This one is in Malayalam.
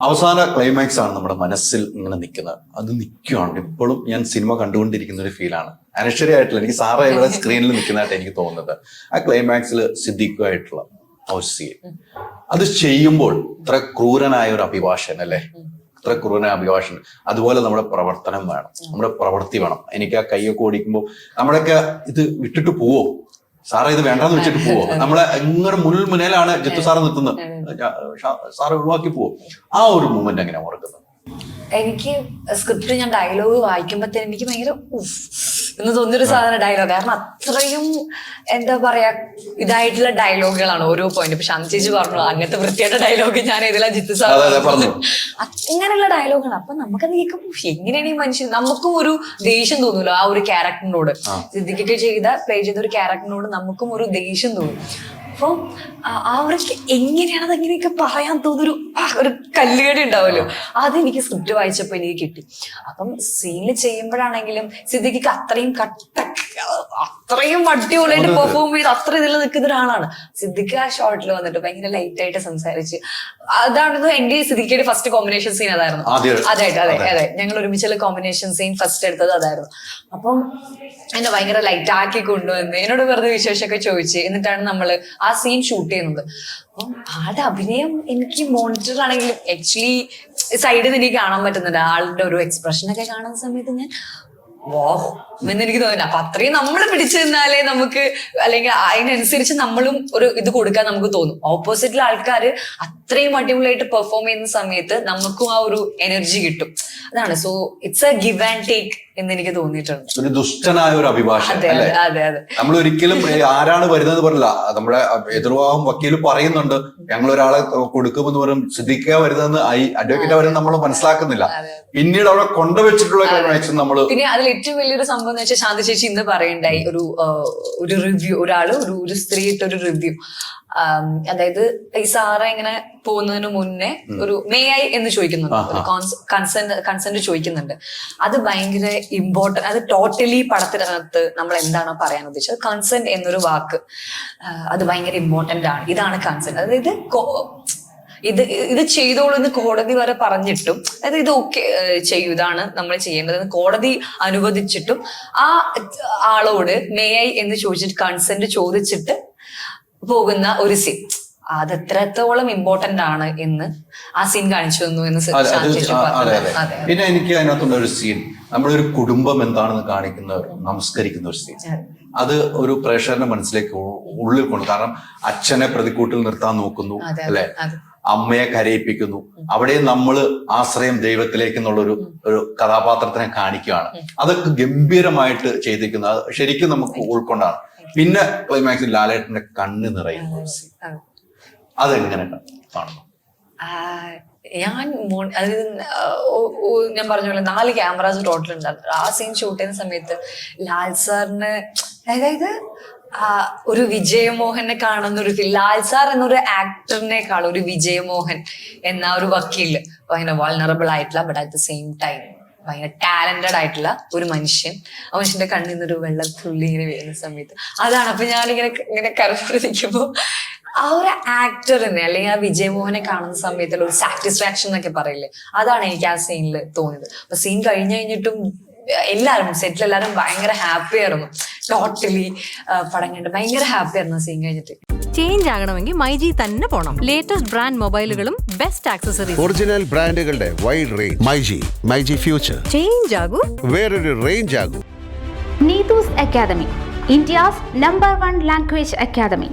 അവസാന ക്ലൈമാക്സ് ആണ് നമ്മുടെ മനസ്സിൽ ഇങ്ങനെ നിൽക്കുന്നത്. അത് നിൽക്കുകയാണ് ഇപ്പോഴും ഞാൻ സിനിമ കണ്ടുകൊണ്ടിരിക്കുന്ന ഒരു ഫീലാണ് അനശ്വരയായിട്ടുള്ള എനിക്ക് സാറ ഇവിടെ സ്ക്രീനിൽ നിൽക്കുന്നതായിട്ട് എനിക്ക് തോന്നുന്നത്. ആ ക്ലൈമാക്സിൽ സിദ്ധിക്കുമായിട്ടുള്ള ഔസിയെ. അത് ചെയ്യുമ്പോൾ ഇത്ര ക്രൂരനായ ഒരു അഭിഭാഷകൻ അല്ലേ? ഇത്ര ക്രൂരനായ അഭിഭാഷകൻ. അതുപോലെ നമ്മുടെ പ്രവർത്തനം വേണം. നമ്മുടെ പ്രവൃത്തി വേണം. എനിക്ക് ആ കൈയൊക്കെ ഓടിക്കുമ്പോൾ നമ്മളൊക്കെ ഇത് വിട്ടിട്ട് പോവോ? സാറേ ഇത് വേണ്ടെന്ന് വെച്ചിട്ട് പോവോ? നമ്മളെ ഇങ്ങനെ മുന്നിൽ മുന്നിലാണ് ജിത്തു സാറ് നിൽക്കുന്നത്. സാറ് ഒഴിവാക്കി പോവോ? ആ ഒരു മൂമെന്റ് എങ്ങനെയാണ് ഓർക്കുന്നത് എനിക്ക് സ്ക്രിപ്റ്റ് ഞാൻ ഡയലോഗ് വായിക്കുമ്പോഴത്തേന് എനിക്ക് ഭയങ്കര ഉഫ്. എന്ന് തോന്നിയൊരു സാധാരണ ഡയലോഗ് കാരണം അത്രയും എന്താ പറയാ ഇതായിട്ടുള്ള ഡയലോഗുകളാണ് ഓരോ പോയിന്റ് ഇപ്പൊ ശാന്തി ചേച്ചി പറഞ്ഞു അങ്ങനത്തെ വൃത്തിയായിട്ട് ഡയലോഗ് ഞാൻ ഇതിലാ ജിത്തു സാർ. ഇങ്ങനെയുള്ള ഡയലോഗാണ് അപ്പൊ നമുക്കത് കേൾക്കുമ്പോൾ എങ്ങനെയാണ് ഈ മനുഷ്യൻ നമുക്കും ഒരു ദേഷ്യം തോന്നൂല്ലോ ആ ഒരു ക്യാരക്ടറിനോട് സിദ്ധിക്കൊക്കെ ചെയ്ത പ്ലേ ചെയ്ത ഒരു ക്യാരക്ടറിനോട് നമുക്കും ഒരു ദേഷ്യം തോന്നും. അപ്പൊ അവർക്ക് എങ്ങനെയാണ് അത് അങ്ങനെയൊക്കെ പറയാൻ തോന്നുന്നൊരു ആ, ഒരു കല്ലുകടി ഉണ്ടാവുമല്ലോ. അതെനിക്ക് സ്ക്രിപ്റ്റ് വായിച്ചപ്പോ എനിക്ക് കിട്ടി. അപ്പം സീനിൽ ചെയ്യുമ്പോഴാണെങ്കിലും സിദ്ദിഖിക്ക് അത്രയും കട്ട അത്രയും അടിപൊളിയായിട്ട് പെർഫോം ചെയ്ത് അത്ര ഇതിൽ നിൽക്കുന്ന ഒരാളാണ്. സിദ്ദിഖ് ആ ഷോട്ടിൽ വന്നിട്ട് ഭയങ്കര ലൈറ്റ് ആയിട്ട് സംസാരിച്ച്. അതാണ് എന്റെ സിദ്ദിഖിയുടെ ഫസ്റ്റ് കോമ്പിനേഷൻ സീൻ അതായിരുന്നു. അതെ അതായിട്ട് അതെ. അതെ. ഞങ്ങൾ ഒരുമിച്ചുള്ള കോമ്പിനേഷൻ സീൻ ഫസ്റ്റ് എടുത്തത് അതായിരുന്നു. അപ്പം എന്നെ ഭയങ്കര ലൈറ്റ് ആക്കി കൊണ്ടുവന്ന് എന്നോട് വെറുതെ വിശേഷമൊക്കെ ചോദിച്ച് എന്നിട്ടാണ് നമ്മൾ ആ സീൻ ഷൂട്ട് ചെയ്യുന്നത്. അപ്പം ആളുടെ അഭിനയം എനിക്ക് മോണിറ്റർ ആണെങ്കിലും ആക്ച്വലി സൈഡിൽ നിന്ന് എനിക്ക് കാണാൻ പറ്റുന്നുണ്ട്. ആളുടെ ഒരു എക്സ്പ്രഷൻ ഒക്കെ കാണുന്ന സമയത്ത് ഞാൻ വോ എന്ന് എനിക്ക് തോന്നുന്നു അപ്പൊ അത്രയും നമ്മൾ പിടിച്ചു നിന്നാലേ നമുക്ക് അല്ലെങ്കിൽ അതിനനുസരിച്ച് നമ്മളും ഒരു ഇത് കൊടുക്കാൻ നമുക്ക് തോന്നും. ഓപ്പോസിറ്റിലെ ആൾക്കാർ അത്രയും അടിപൊളിയായിട്ട് പെർഫോം ചെയ്യുന്ന സമയത്ത് നമുക്കും ആ ഒരു എനർജി കിട്ടും. അതാണ്. So it's a give and take എന്ന് എനിക്ക് തോന്നിയിട്ടുണ്ട്. ഒരു ദുഷ്ടനായ ഒരു അഭിഭാഷകൻ അതെ അതെ അതെ അതെ. നമ്മൾ ഒരിക്കലും ആരാണ് വരുന്നത് പറഞ്ഞില്ല നമ്മുടെ എതിർവാഹം വക്കീൽ പറയുന്നുണ്ട് ഞങ്ങൾ ഒരാളെ കൊടുക്കുമെന്ന് പറയും സിദ്ധിക്കുക വരുന്നതെന്ന് ഐ അഡ്വക്കേറ്റ് വരുന്നത് നമ്മൾ മനസ്സിലാക്കുന്നില്ല. പിന്നീട് അവിടെ കൊണ്ടുവച്ചിട്ടുള്ള കാര്യം നമ്മൾ പിന്നെ അതിൽ ഏറ്റവും വലിയൊരു സംഭവം എന്ന് വെച്ചാൽ ശാന്തി ചേച്ചി ഇന്ന് പറയണ്ടായി ഒരു ഒരു റിവ്യൂ ഒരാൾ ഒരു ഒരു സ്ത്രീ ഇട്ട ഒരു റിവ്യൂ അതായത് ഈ സാറ ഇങ്ങനെ പോകുന്നതിന് മുന്നേ ഒരു മേ ഐ എന്ന് ചോദിക്കുന്നുണ്ട്. കൺസെന്റ് ചോദിക്കുന്നുണ്ട്. അത് ഭയങ്കര ഇമ്പോർട്ടന്റ് അത് ടോട്ടലി പടത്തിനകത്ത് നമ്മൾ എന്താണ് പറയാൻ ഉദ്ദേശിച്ചത്? കൺസെന്റ് എന്നൊരു വാക്ക്. അത് ഭയങ്കര ഇമ്പോർട്ടന്റ് ആണ്. ഇതാണ് കൺസെന്റ് അതായത് ഇത് ഇത് ചെയ്തോളൂ എന്ന് കോടതി വരെ പറഞ്ഞിട്ടും അതായത് ഇത് ഓക്കെ ചെയ്യൂ ഇതാണ് നമ്മൾ ചെയ്യേണ്ടത് കോടതി അനുവദിച്ചിട്ടും ആ ആളോട് മേ ഐ എന്ന് ചോദിച്ചിട്ട് കൺസെന്റ് ചോദിച്ചിട്ട് പോകുന്ന ഒരു സീൻ അത് എത്രത്തോളം ഇമ്പോർട്ടന്റ് ആണ് എന്ന് ആ സീൻ കാണിച്ചു തന്നു എന്ന് പിന്നെ എനിക്ക് അതിനകത്തുള്ള ഒരു സീൻ നമ്മളൊരു കുടുംബം എന്താണെന്ന് കാണിക്കുന്ന നമസ്കരിക്കുന്ന ഒരു സീൻ അത്. ഒരു പ്രേക്ഷകരുടെ മനസ്സിലേക്ക് ഉള്ളിൽ കൊണ്ട് കാരണം അച്ഛനെ പ്രതിക്കൂട്ടിൽ നിർത്താൻ നോക്കുന്നു അല്ലെ? അമ്മയെ കരയിപ്പിക്കുന്നു. അവിടെ നമ്മൾ ആശ്രയം ദൈവത്തിലേക്ക് എന്നുള്ള ഒരു ഒരു കഥാപാത്രത്തിനെ കാണിക്കുകയാണ്. അതൊക്കെ ഗംഭീരമായിട്ട് ചെയ്തിരിക്കുന്നത്. ശരിക്കും നമുക്ക് ഉൾക്കൊണ്ടാണ്. പിന്നെ ക്ലൈമാക്സിൽ ലാലേട്ടന്റെ കണ്ണ് നിറയുന്ന ഒരു scene. അതെ അതെങ്ങനെ കാണുന്നു? ഞാൻ അതായത് ഞാൻ പറഞ്ഞ പോലെ നാല് ക്യാമറാസ് ടോട്ടൽ ഉണ്ടായിരുന്നു. ആ സീൻ ഷൂട്ട് ചെയ്യുന്ന സമയത്ത് ലാൽ സാറിന് അതായത് ഒരു വിജയമോഹനെ കാണുന്ന ഒരു ഫീൽ ലാൽ സാർ എന്നൊരു ആക്ടറിനേക്കാൾ ഒരു വിജയമോഹൻ എന്ന ഒരു വക്കീൽ ഭയങ്കര വൾണറബിൾ ആയിട്ടുള്ള but at the same time ഭയങ്കര ടാലന്റഡ് ആയിട്ടുള്ള ഒരു മനുഷ്യൻ. ആ മനുഷ്യന്റെ കണ്ണിൽ നിന്നൊരു വെള്ളത്തുള്ളി ഇങ്ങനെ വീഴുന്ന സമയത്ത്. അതാണ്. അപ്പൊ ഞാനിങ്ങനെ ഇങ്ങനെ കരഞ്ഞോട് നിൽക്കുമ്പോ ആ ഒരു ആക്ടറിനെ അല്ലെങ്കിൽ ആ വിജയമോഹനെ കാണുന്ന സമയത്തുള്ള ഒരു സാറ്റിസ്ഫാക്ഷൻ എന്നൊക്കെ പറയില്ലേ അതാണ് എനിക്ക് ആ സീനിൽ തോന്നിയത്. അപ്പൊ സീൻ കഴിഞ്ഞു കഴിഞ്ഞിട്ടും എല്ലാവരും സെറ്റിൽ എല്ലാവരും ഭയങ്കര ഹാപ്പി ആയിരുന്നു. ടോട്ടലി പടം കണ്ട് ഭയങ്കര ഹാപ്പി ആയിരുന്നു സീൻ കഴിഞ്ഞിട്ട്. ചേഞ്ച് ആകണമെങ്കിൽ മൈജി തന്നെ പോണം. ലേറ്റസ്റ്റ് ബ്രാൻഡ് മൊബൈലുകളും ബെസ്റ്റ് ആക്സസറീസ് ഒറിജിനൽ ബ്രാൻഡുകളുടെ wide range myG myG future change ആകൂ. വേറൊരു റേഞ്ച് ആകൂ. Neetu's academy India's number one language academy.